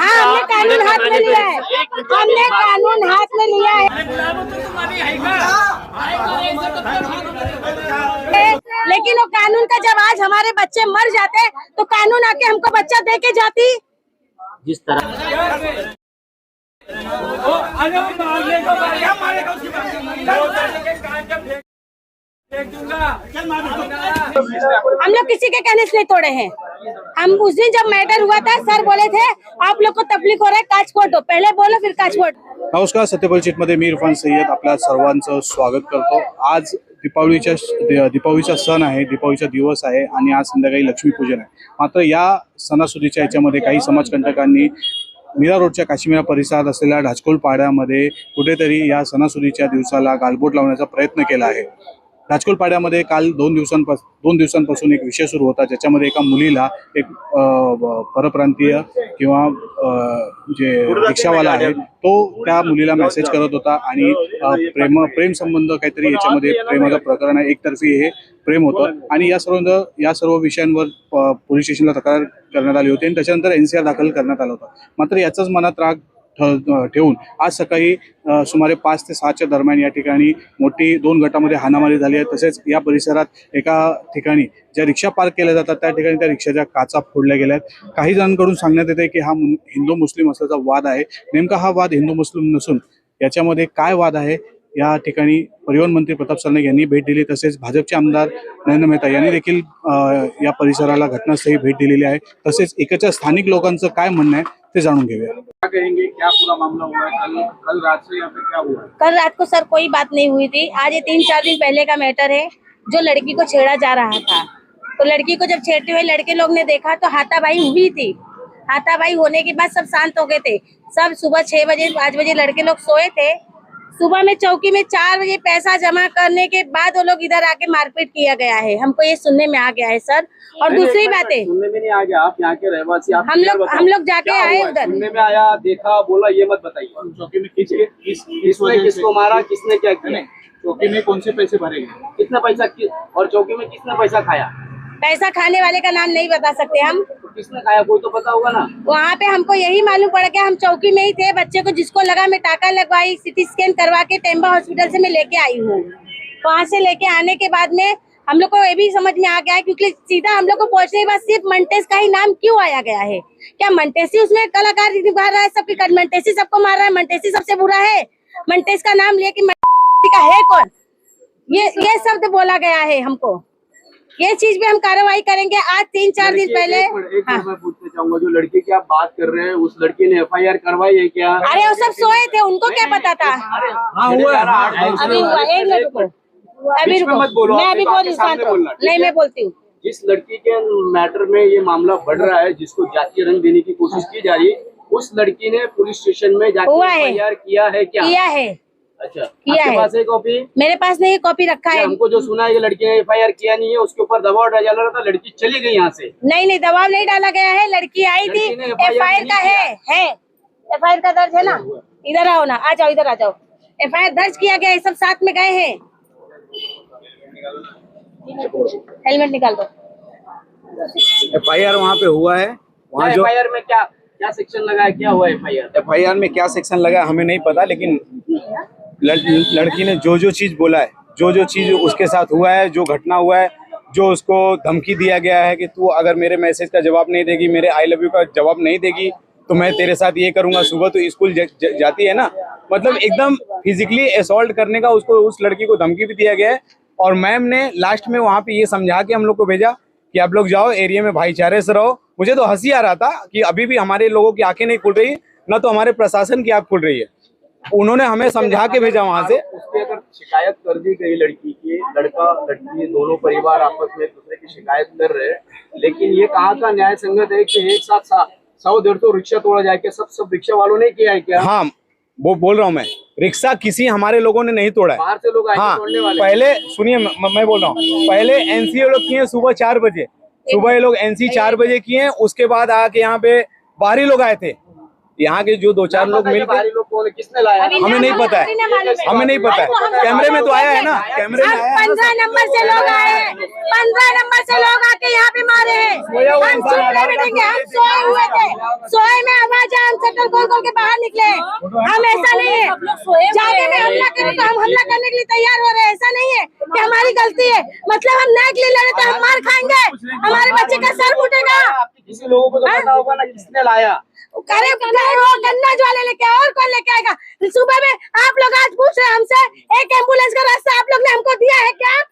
हाँ हमने कानून हाथ में लिया है। हमने कानून हाथ में लिया है। लेकिन वो कानून का जब आज हमारे बच्चे मर जाते तो कानून आके हमको बच्चा दे के जाती। जिस तरह हम लोग किसी के कहने से नहीं तोड़े हैं। हम उस दिन जब मैटर हुआ था सर बोले थे आप लोग को तकलीफ हो रहा है काच फोटो हो। पहले बोलो फिर काच फोटो नमस्कार सत्यपल चिटमध्ये मी इरफान सय्यद आपल्या सर्वांचं स्वागत करतो. आज दीपावलीच्या दीपावलीचा सण आहे दीपावलीचा दिवस आहे आणि आज संध्याकाळी लक्ष्मीपूजन आहे. मात्र या सणासुदीच्या याच्यामध्ये काही समाजकंटकांनी मीरा रोडच्या काश्मीरा परिसरात असलेल्या ढाचकोल पाड्यामध्ये कुठेतरी या सणासुदीच्या दिवसाला गालबोट लावण्याचा प्रयत्न केला आहे. राजकोट पाड्यामध्ये काल दोन दिवसांपासून दोन दिवसांपासून एक विषय सुरू होता ज्याच्यामध्ये एका मुलीला एक परप्रांतीय किंवा जे रिक्षावाला आहे तो त्या मुलीला मेसेज करत होता आणि प्रेम प्रेम संबंध काहीतरी याच्यामध्ये प्रेमाचं प्रकरण आहे एकतर्फी हे प्रेम होतं आणि या सर्व या सर्व विषयांवर पोलीस स्टेशनला तक्रार करण्यात आली होती आणि त्याच्यानंतर एनसीआर दाखल करण्यात आला होता. मात्र याचाच मनात राग ठेवून आज सकाळी सुमारे पाच ते सहाच्या दरम्यान या ठिकाणी मोठी दोन गटामध्ये हाणामारी झाली आहे. तसेच या परिसरात एका ठिकाणी ज्या रिक्षा पार्क केल्या जातात त्या ठिकाणी त्या रिक्षाच्या काचा फोडल्या गेल्या आहेत. काही जणांकडून सांगण्यात येते की हा मु- हिंदू मुस्लिम असल्याचा वाद आहे. नेमका हा वाद हिंदू मुस्लिम नसून याच्यामध्ये काय वाद आहे? या ठिकाणी परिवहन मंत्री प्रताप सरनाईक यांनी भेट दिली. तसेच भाजपचे आमदार नरेंद्र मेहता यांनी देखील या परिसराला घटनास्थळी भेट दिलेली आहे. तसेच इकडच्या स्थानिक लोकांचं काय म्हणणं आहे? ते जाणून घेऊया क्या कहेंगे? क्या पूरा मामला हुआ है? कल कल रात से यहाँ पे क्या हुआ है? कल रात को सर कोई बात नहीं हुई थी। आज ये तीन चार दिन पहले का मैटर है जो लड़की को छेड़ा जा रहा था। तो लड़की को जब छेड़ते हुए लड़के लोग ने देखा तो हाथापाई हुई थी। हाथापाई होने के बाद सब शांत हो गए थे। सब सुबह छह बजे पाँच बजे लड़के लोग सोए थे। सुबह में चौकी में चार बजे पैसा जमा करने के बाद वो लोग इधर आके मारपीट किया गया है। हमको ये सुनने में आ गया है सर। और दूसरी बात। है सुनने में नहीं आ गया। आप यहाँ के रहवासी आप हम लोग- हम लोग जाके आए उधर। सुनने में आया देखा बोला ये मत बताइए। चौकी में किसके किस किसने किसको मारा किसने क्या किया? चौकी में कौन से पैसे भरे गए? कितना पैसा और चौकी में किसने पैसा खाया? पैसा खाने वाले का नाम नहीं बता सकते हम। किसने खाया कोई तो पता होगा ना। वहाँ पे हमको यही मालूम पड़ गया हम चौकी में ही थे, बच्चे को जिसको लगा मैं टाका लगवाई, सिटी स्कैन करवा के टेम्बा हॉस्पिटल से मैं लेके आई हूँ। वहाँ से लेके आने के बाद में हम लोग को ये भी समझ में आ गया है क्योंकि सीधा हम लोग को पहुँचने के बाद सिर्फ़ मंटेस का ही नाम क्यों आया गया है? क्या मंटेसी उसमें कलाकार रहा है सबके मंटेसी सबको मार रहा है मंटेसी सबसे बुरा है? मंटेस का नाम लिए कि का है कौन? ये ये शब्द बोला गया है हमको। ये चीज़ पे हम कार्रवाई करेंगे। आज तीन चार दिन पहले एक हाँ। मैं पूछना चाहूँगा जो लड़की की आप बात कर रहे हैं उस लड़की ने एफआईआर करवाई है क्या? अरे वो सब सोए थे उनको क्या पता था? हाँ हुआ है। अभी हुआ एक मिनट रुको। अभी रुको। मैं अभी बोल आपके रही हूँ सामने शांत रहो। बोलना, ठीक नहीं मैं बोलती हूँ। जिस लड़की के मैटर में ये मामला बढ़ रहा है जिसको जातीय रंग देने की कोशिश की जा रही है उस लड़की ने पुलिस स्टेशन में जाके हुआ किया है क्या? किया है। अच्छा किया है। पास है कॉपी मेरे पास नहीं कॉपी रखा है। हमको जो सुना है लड़की ने एफआईआर किया नहीं है उसके ऊपर दबाव डाला रहा था लड़की चली गई यहाँ से। नहीं नहीं दबाव नहीं डाला गया है लड़की आई थी एफ़ आई का है है। एफ़ आई का दर्ज है ना? इधर आओ ना आ जाओ इधर आ जाओ। एफ़ आई दर्ज किया गया है सब साथ में गए हैं। हेलमेट निकाल दो। एफ़ आई आर वहाँ पे हुआ है वहाँ जो एफआईआर में क्या क्या सेक्शन लगा है क्या हुआ एफआईआर एफ़ आई आर में क्या सेक्शन लगा हमें नहीं पता लेकिन लड़की ने जो जो चीज़ बोला है जो जो चीज़ उसके साथ हुआ है जो घटना हुआ है जो उसको धमकी दिया गया है कि तू अगर मेरे मैसेज का जवाब नहीं देगी मेरे आई लव यू का जवाब नहीं देगी तो मैं तेरे साथ ये करूँगा सुबह तो स्कूल ज, ज, जाती है ना? मतलब एकदम फिजिकली असॉल्ट करने का उसको उस लड़की को धमकी भी दिया गया है और मैम ने लास्ट में वहाँ पे ये समझा के हम लोग को भेजा कि आप लोग जाओ एरिया में भाईचारे से रहो। मुझे तो हँसी आ रहा था कि अभी भी हमारे लोगों की आँखें नहीं खुल रही न तो हमारे प्रशासन की आँख खुल रही है। उन्होंने हमें समझा के भेजा वहाँ से। उसकी अगर शिकायत कर दी गई लड़की की लड़का लड़की दोनों परिवार आपस में एक दूसरे की शिकायत कर रहे हैं लेकिन ये कहाँ का न्याय संगत है कि एक साथ सौ डेढ़ सौ रिक्शा तोड़ा जाए क्या? सब सब रिक्शा वालों ने किया है क्या? हाँ वो बोल रहा हूँ मैं। रिक्शा किसी हमारे लोगों ने नहीं तोड़ा है। बाहर से लोग आए हाँ तोड़ने वाले। पहले सुनिए मैं मैं बोल रहा हूँ। पहले एनसीए लोग किए सुबह चार बजे। सुबह ये लोग एनसी चार बजे किए उसके बाद आके यहाँ पे बाहरी लोग आए थे। यहाँ के जो दो चार लोग मिल बाहरी लोग कौन है? किसने लाया? हमें नहीं पता है। हमें नहीं पता है। कैमरे में तो आया है ना? कैमरे में है। पंद्रह नंबर से लोग आए हैं। पंद्रह नंबर से लोग आके यहाँ पे मारे हैं। हम चुप नहीं बैठेंगे हम सोए हुए थे। सोए में आवाज़ है हम खोल खोल के बाहर निकले। हम ऐसा नहीं है। जाके में हमला करें तो हम हमला करने के लिए तैयार हो रहे हैं। ऐसा नहीं है कि हमारी गलती है। मतलब हम न्याय के लिए लड़े तो हम मार खाएँगे। हमारे बच्चे का सर फूटेगा। किसी लोगों को तो हाँ? पता होगा ना किसने लाया। करे वो गन्नज वाले लेके और कौन लेके आएगा? सुबह में आप लोग आज पूछ रहे हमसे, एक एंबुलेंस का रास्ता आप लोग ने हमको दिया है क्या?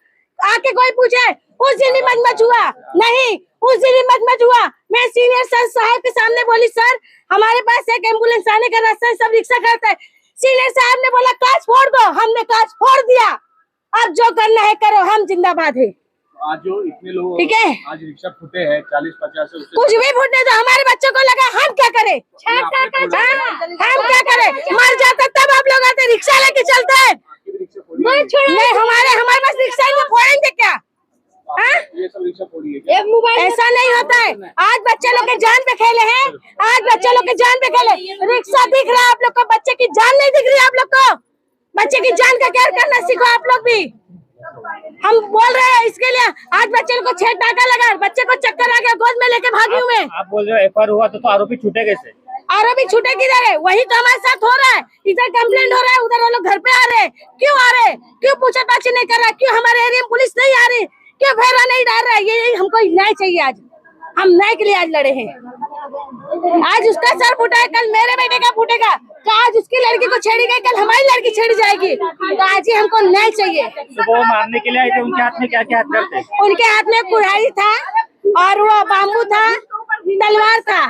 आके कोई पूछे, उस दिन ही मजमच हुआ। नहीं, उस दिन ही मजमच हुआ। मैं सीनियर सर साहब के सामने बोली, सर, हमारे पास एक एंबुलेंस आने का रास्ता है, सब रिक्शा करते हैं। सीनियर साहब ने बोला, कांच फोड़ दो। हमने कांच फोड़ दिया। अब जो करना है करो, हम जिंदाबाद है। आज जो इतने लोग ठीक है। आज रिक्शा फूटे हैं चालीस पचास कुछ भी फूटने तो हमारे बच्चों को लगा हम क्या करें? हाँ, हम क्या करें? मर जाते तब आप लोग आते रिक्शा लेके चलते हैं। नहीं हमारे हमारे पास रिक्शा ही नहीं, फोड़ेंगे क्या? हाँ? ये सब रिक्शा फोड़ी है क्या? ऐसा नहीं होता है। आज बच्चे लोग के जान पे खेले हैं। आज बच्चे लोग के जान पे खेले रिक्शा दिख रहा है आप लोग को बच्चे की जान नहीं दिख रही आप लोग को। बच्चे की जान का केयर करना सीखो आप लोग भी। हम बोल रहे हैं इसके लिए आज बच्चे को छह टाका लगा बच्चे को चक्कर आ गया गोद में लेके भागी हूँ मैं। आप बोल रहे हो एफ़ हुआ तो, तो आरोपी छूटे कैसे? आरोपी छूटे किधर है? वही तो हमारे साथ हो रहा है। इधर कंप्लेंट हो रहा है उधर वो लोग घर पे आ रहे हैं। क्यों आ रहे क्यों पूछताछ नहीं कर रहा क्यों हमारे एरिया में पुलिस नहीं आ रही? क्यों फेरा नहीं डाल रहा है? ये हमको न्याय चाहिए आज। हम न्याय के लिए आज लड़े हैं। आज उसका सर फूटा है कल मेरे बेटे का फूटेगा। तो आज उसकी लड़की को छेड़ी गई कल हमारी लड़की छेड़ी जाएगी। तो आज ही हमको न्याय चाहिए। सुबह वो मारने के लिए आए थे उनके हाथ में क्या क्या हथियार थे? उनके हाथ में कुल्हाड़ी था और वो बाम्बू था तलवार था।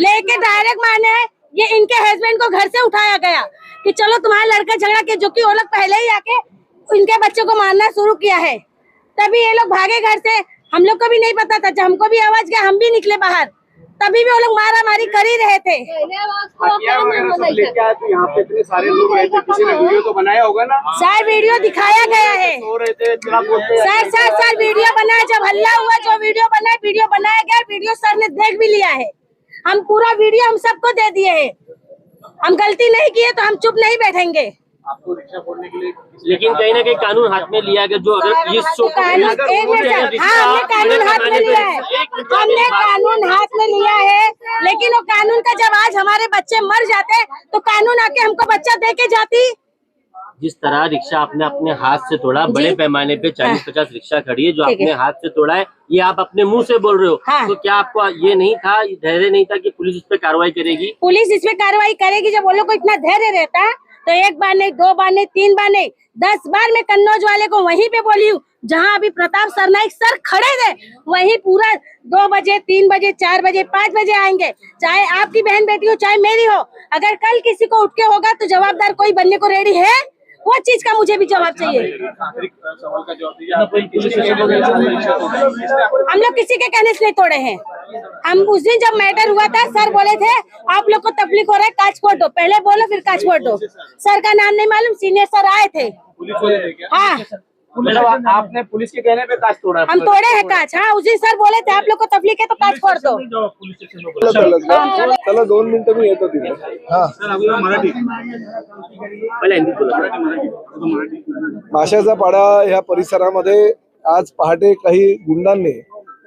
लेके डायरेक्ट माने ये इनके हस्बैंड को घर से उठाया गया कि चलो तुम्हारा लड़का झगड़ा के जो कि वो लोग पहले ही आके इनके बच्चों को मारना शुरू किया है। तभी ये लोग भागे घर से। हम लोग को भी नहीं पता था हमको भी आवाज़ गया हम भी निकले बाहर। तभी भी वो लोग मारा मारी कर ही रहे थे। सारे लोग रहे थे किसी ने वीडियो तो बनाया होगा ना? सर वीडियो दिखाया गया है। सो रहे थे इतना बोलते हैं। सर सर सर वीडियो बनाया जब हल्ला हुआ जो वीडियो बनाया वीडियो बनाया गया वीडियो सर ने देख भी लिया है। हम पूरा वीडियो हम सबको दे दिए है। हम गलती नहीं किए तो हम चुप नहीं बैठेंगे। आपको रिक्शा फोड़ने के लिए लेकिन कहीं ना कहीं कानून हाथ में लिया गया जो अगर इस शो कानून हाँ हमने कानून हाथ में लिया है। हमने कानून हाथ में लिया है लेकिन वो कानून का जब आज हमारे बच्चे मर जाते तो कानून आके हमको बच्चा दे के जाती। जिस तरह रिक्शा आपने अपने हाथ से तोड़ा बड़े पैमाने पे चालीस पचास रिक्शा खड़ी है जो आपने हाथ से तोड़ा है ये आप अपने मुँह से बोल रहे हो। हाँ। तो क्या आपको ये नहीं था धैर्य नहीं था कि पुलिस इस पे कार्रवाई करेगी? पुलिस इसमें कार्रवाई करेगी जब वो लोग को इतना धैर्य रहता तो एक बार नहीं दो बार नहीं तीन बार नहीं दस बार मैं कन्नौज वाले को वहीं पे बोली हूँ जहाँ अभी प्रताप सरनाइक सर खड़े थे वहीं पूरा दो बजे तीन बजे चार बजे पाँच बजे आएंगे। चाहे आपकी बहन बेटी हो चाहे मेरी हो अगर कल किसी को उठ के होगा तो जवाबदार कोई बनने को रेडी है? वो चीज़ का मुझे भी जवाब चाहिए। का कि? किसने आपको हम लोग किसी के कहने से नहीं तोड़े हैं। हम उस दिन जब मैटर हुआ था सर बोले थे आप लोग को तकलीफ़ हो रहा है काच को दो पहले बोलो फिर काच फोड़। दो सर? का नाम नहीं मालूम सीनियर सर आए थे। हाँ। आपने पुलिस के कहने पे काज तोड़ा है? हम तोड़े हैं काच हाँ उस दिन सर बोले थे आप लोग को तकलीफ है तो काच फोड़ दो। दोन मिनिटं मी येतो तिथे हा। पहले हिंदी बोला माशाचा पाडा ह्या परिसरामध्ये आज पहाटे काही गुंडांनी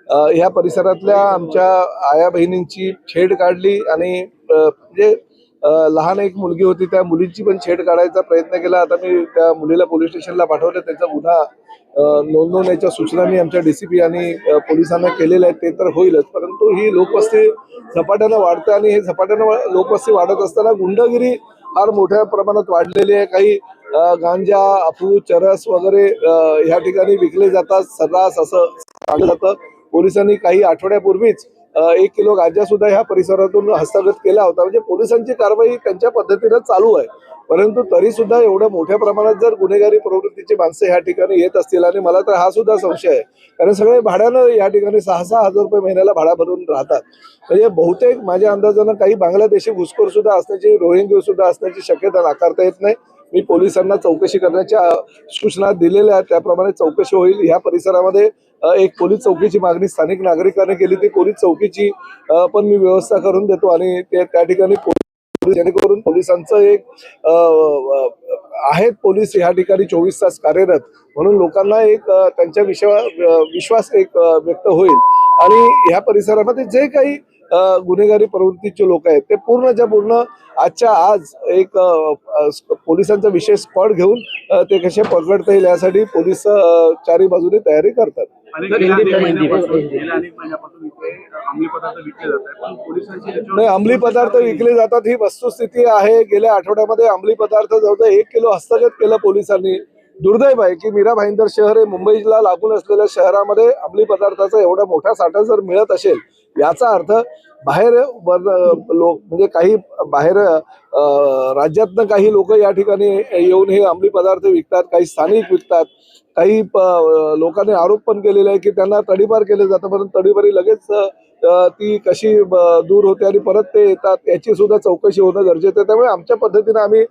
ह्या परिसरातल्या आमच्या आया बहिणींची छेड काढली आणि म्हणजे लहान एक मुलगी होती त्या मुलीची पण छेड काढायचा प्रयत्न केला. आता मी त्या मुलीला पोलीस स्टेशनला पाठवलं. त्याचा गुन्हा नोंदवण्याच्या सूचना मी आमच्या डीसीपी आणि पोलिसांना केलेल्या आहेत. ते तर होईलच. परंतु ही लोकवस्ती झपाट्यानं वाढते आणि हे झपाट्यानं लोकवस्ती वाढत असताना गुंडगिरी फार मोठ्या प्रमाणात वाढलेली आहे. काही गांजा अफू चरस वगैरे ह्या ठिकाणी विकले जातात. सर्रास असं सांगलं जातं पोलिसांनी काही आठवड्यापूर्वीच एक किलो गांजा सुद्धा ह्या परिसरातून हस्तगत केला होता. म्हणजे पोलिसांची कारवाई त्यांच्या पद्धतीनं चालू आहे. परंतु तरी सुद्धा एवढ्या मोठ्या प्रमाणात जर गुन्हेगारी प्रवृत्तीची माणसं ह्या ठिकाणी येत असतील आणि मला तर हा सुद्धा संशय आहे. कारण सगळे भाड्यानं या ठिकाणी सहा सहा हजार रुपये महिन्याला भाडा भरून राहतात. म्हणजे बहुतेक माझ्या अंदाजानं काही बांगलादेशी घुसखोर सुद्धा असण्याची रोहिंग्यू सुद्धा असण्याची शक्यता नाकारता येत नाही. मी पोलिसांना चौकशी करण्याच्या सूचना दिलेल्या आहेत. त्याप्रमाणे चौकशी होईल. ह्या परिसरामध्ये एक पोलीस चौकीची मागणी स्थानिक नागरिकांनी केली. ती पोलीस चौकीची पण मी व्यवस्था करून देतो आणि त्या ठिकाणी जेणेकरून पोलिसांचं एक आहेत पोलीस ह्या ठिकाणी चोवीस तास कार्यरत. म्हणून लोकांना एक त्यांच्या विश्वा विश्वास एक व्यक्त होईल. आणि ह्या परिसरामध्ये जे काही गुन्हेगारी प्रवृत्तीचे लोक आहेत ते पूर्णच्या पूर्ण आजच्या आज एक पोलिसांचा विशेष स्पॉट घेऊन ते कसे पकडता येईल यासाठी पोलीस चारी बाजूने तयारी करतात. नाही अंमली पदार्थ विकले जातात ही वस्तुस्थिती आहे. गेल्या आठवड्यामध्ये अंमली पदार्थ जवळजवळ एक किलो हस्तगत केलं पोलिसांनी. दुर्दैव आहे की मीरा भाईंदर शहर हे मुंबईला लागून असलेल्या शहरामध्ये अंमली पदार्थाचा एवढा मोठा साठा जर मिळत असेल याचा अर्थ बाहेर लोक म्हणजे काही बाहेर राज्यातनं काही लोक या ठिकाणी येऊन हे अंमली पदार्थ विकतात काही स्थानिक विकतात काही लोकांनी आरोप पण केलेले आहे की त्यांना तडीपार केलं जातं परंतु तडीपारी लगेच ती कशी दूर होते आणि परत ते येतात याची सुद्धा चौकशी होणं गरजेचं आहे. त्यामुळे आमच्या पद्धतीने आम्ही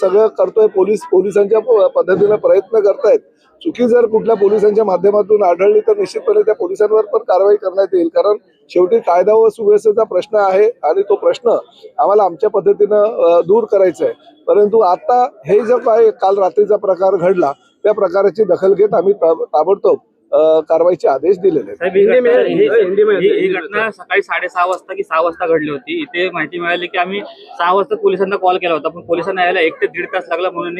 सगळं करतोय. पोलीस पोलिसांच्या पद्धतीनं पद्धतीने प्रयत्न करतायत. चुकी जर कुठल्या पोलिसांच्या माध्यमातून आढळली तर निश्चितपणे त्या पोलिसांवर पण कारवाई करण्यात येईल. कारण शेवटी कायदा व सुव्यवस्थेचा प्रश्न आहे आणि तो प्रश्न आम्हाला आमच्या पद्धतीनं दूर करायचा आहे. परंतु आता हे जर काय काल रात्रीचा प्रकार घडला त्या प्रकाराची दखल घेत आम्ही ताबडतोब कारवाईचे आदेश दिलेले ही घटना- सकाळी साडेसहा वाजता की सहा वाजता घडली होती. इथे माहिती मिळाली की आम्ही सहा वाजता पोलिसांना कॉल केला होता पण पोलिसांना यायला एक ते दीड तास लागला म्हणून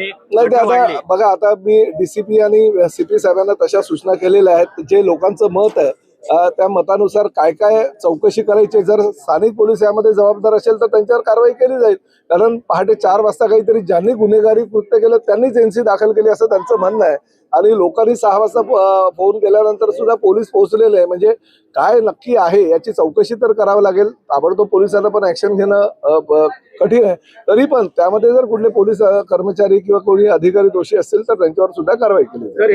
बघा आता मी डीसीपी आणि सीपी साहेबांना तशा सूचना केलेल्या आहेत. जे लोकांचं मत आहे त्या मतानुसार काय काय चौकशी करायची जर स्थानिक पोलीस यामध्ये जबाबदार असेल तर त्यांच्यावर कारवाई केली जाईल. कारण पहाटे चार वाजता काहीतरी ज्यांनी गुन्हेगारी कृत्य केलं त्यांनीच एनसी दाखल केली असं त्यांचं म्हणणं आहे. आणि लोकांनी सहा वाजता फोन केल्यानंतर सुद्धा पोलीस पोहोचलेले आहे. म्हणजे काय नक्की आहे याची चौकशी तर करावी लागेल. ताबडतोब पोलिसांना पण ऍक्शन घेणं कठीण आहे. तरी पण त्यामध्ये जर कुठले पोलीस कर्मचारी किंवा कोणी अधिकारी दोषी असतील तर त्यांच्यावर सुद्धा कारवाई केली सर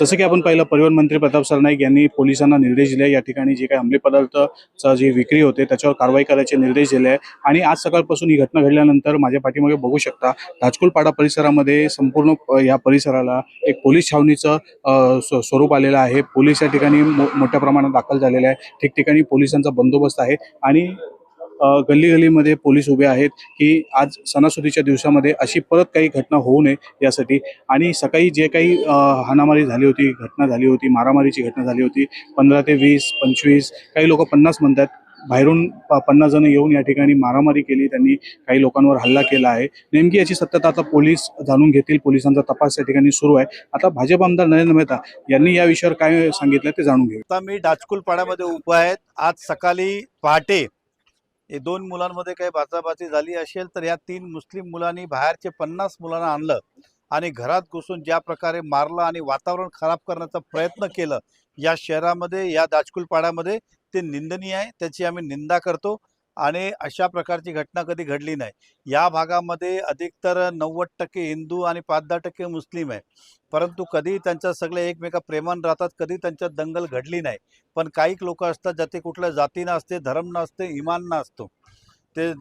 जसं की आपण पाहिलं परिवहन मंत्री प्रताप सरनाईक यांनी पोलिसांना निर्देश दिले या ठिकाणी जे काही अंमली पदार्थचा जी विक्री होते त्याच्यावर कारवाई करायचे निर्देश दिले आहे आणि आज सकाळपासून ही घटना घडल्यानंतर माझ्या पाठीमागे बघू शकता राजकुलपाडा परिसरामध्ये संपूर्ण या परिसराला एक पोलीस छावणीचं स्वरूप आलेलं आहे. पोलीस या ठिकाणी मोठ्या प्रमाणात दाखल झालेले आहे. ठिकठिकाणी पोलिसांचा बंदोबस्त आहे. आणि गल्ली गल्लीमध्ये पोलीस उभे आहेत की आज सणासुदीच्या दिवसामध्ये अशी परत काही घटना होऊ नये यासाठी. आणि सकाळी जे काही हाणामारी झाली होती घटना झाली होती मारामारीची घटना झाली होती पंधरा ते वीस पंचवीस काही लोक पन्नास म्हणतात. बाहेरून प- पन्नास जण येऊन या ठिकाणी मारामारी केली त्यांनी काही लोकांवर हल्ला केला आहे. नेमकी याची सत्यता आता पोलीस जाणून घेतील पोलिसांचा तपास या ठिकाणी सुरू आहे. आता भाजप आमदार नरेंद्र मेहता यांनी या विषयावर काय सांगितलं ते जाणून घेऊ. आता मी डाचकुल पाड्यामध्ये उभा आहेत आज सकाळी पहाटे हे दोन मुलांमध्ये काही बाचाबाची झाली असेल तर या तीन मुस्लिम मुलांनी बाहेरचे पन्नास मुलांना आणलं आणि घरात घुसून ज्या प्रकारे मारलं आणि वातावरण खराब करण्याचा प्रयत्न केलं या शहरामध्ये या दाजकुलपाड्यामध्ये ते निंदनीय आहे. त्याची आम्ही निंदा करतो. आणि अशा प्रकारची घटना कधी घडली नाही. या भागामध्ये अधिकतर नव्वद टक्के हिंदू आणि पाच दहा टक्के मुस्लिम आहे. परंतु कधी त्यांच्या सगळे एकमेका प्रेमान राहतात कधी त्यांच्यात दंगल घडली नाही. पण काही लोक असतात ज्याचे कुठल्या जाती असते धर्म नसते इमान नसतो. ते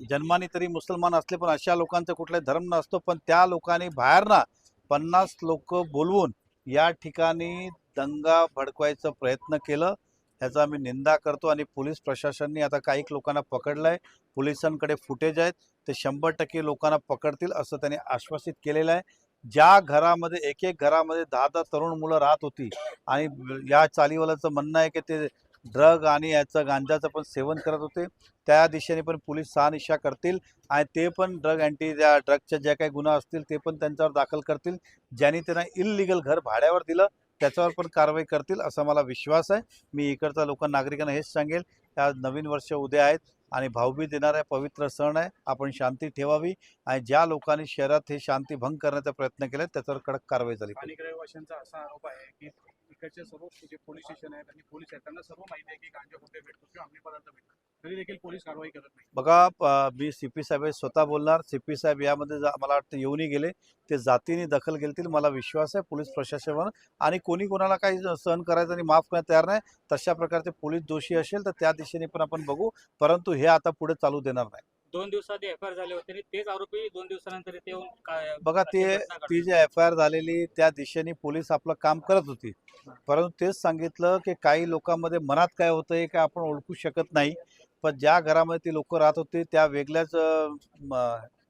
जन्माने तरी मुसलमान असले पण अशा लोकांचा कुठलाही धर्म नसतो. पण त्या लोकांनी बाहेरना पन्नास लोक बोलवून या ठिकाणी दंगा भडकवायचा प्रयत्न केलं. ह्याचा आम्ही निंदा करतो आणि पोलीस प्रशासनने आता काही लोकांना पकडलं आहे पोलिसांकडे फुटेज आहेत. ते शंभर टक्के लोकांना पकडतील असं त्यांनी आश्वासित केलेलं आहे. ज्या घरामध्ये एक एक घरामध्ये दहा दहा तरुण मुलं राहत होती आणि या चालीवाल्याचं म्हणणं आहे की ते ड्रग आणि याचं गांजाचं पण सेवन करत होते. त्या दिशेने पण पोलीस सहानिशा करतील आणि ते पण ड्रग अँटी त्या ड्रगच्या ज्या काही गुन्हा असतील ते पण त्यांच्यावर दाखल करतील. ज्यांनी त्यांना इलिगल घर भाड्यावर दिलं त्याच्यावर पण कारवाई करतील असा मला विश्वास आहे. मी इकडच्या लोकांना नागरिकांना हेच सांगेल की नवीन वर्ष उद्या आहेत आणि भाऊबीज येणारा पवित्र सण आहे. आपण शांती ठेवावी आणि ज्या लोकांनी शहरात हे शांती भंग करण्याचा प्रयत्न केला त्याच्यावर कडक कारवाई झाली पाहिजे. रहिवाशांचा असा आरोप आहे की इकडचे सर्व जे पोलीस स्टेशन आहेत आणि पोलीस आहेत त्यांना सर्व माहिती आहे की गांजा कुठे भेटतो किंवा अंमली पदार्थ भेटतो. तरी देखील पोलीस कारवाई करत नाही बघा मी सी पी साहेब स्वतः बोलणार. सी पी साहेब यामध्ये मला वाटतं येऊनही गेले. ते जातीने दखल घेतील मला विश्वास आहे पोलीस प्रशासनावर. आणि कोणी कोणाला काही सहन करायचं आणि माफ करायला तयार नाही तशा प्रकारचे पोलीस दोषी असेल तर त्या दिशेने पण आपण बघू. परंतु हे आता पुढे चालू देणार नाही. दोन दिवसात एफ आय आर झाले होते आणि तेच आरोपी दोन दिवसानंतर काय बघा ते. ती जी एफ आय आर झालेली त्या दिशेने पोलीस आपलं काम करत होती. परंतु तेच सांगितलं की काही लोकांमध्ये मनात काय होतं हे काय आपण ओळखू शकत नाही. पण ज्या घरामध्ये ती लोक राहत होती त्या वेगळ्याच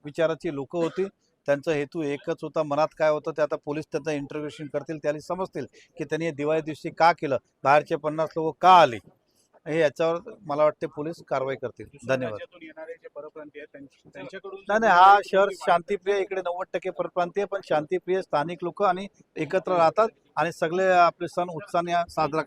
विचाराची लोक होती. त्यांचा हेतू एकच होता. मनात काय होतं ते आता पोलीस त्यांचं इंटरव्ह्युशन करतील त्याला समजतील की त्यांनी हे दिवाळी दिवशी का केलं? बाहेरचे पन्नास लोक का आले? हे याच्यावर मला वाटते पोलीस कारवाई करतील. धन्यवाद. नाही नाही हा शहर शांतिप्रिय इकडे नव्वद टक्के परप्रांतीय पण शांतिप्रिय स्थानिक लोक आणि एकत्र राहतात आणि सगळे आपले सण उत्साहाने साजरा करतात.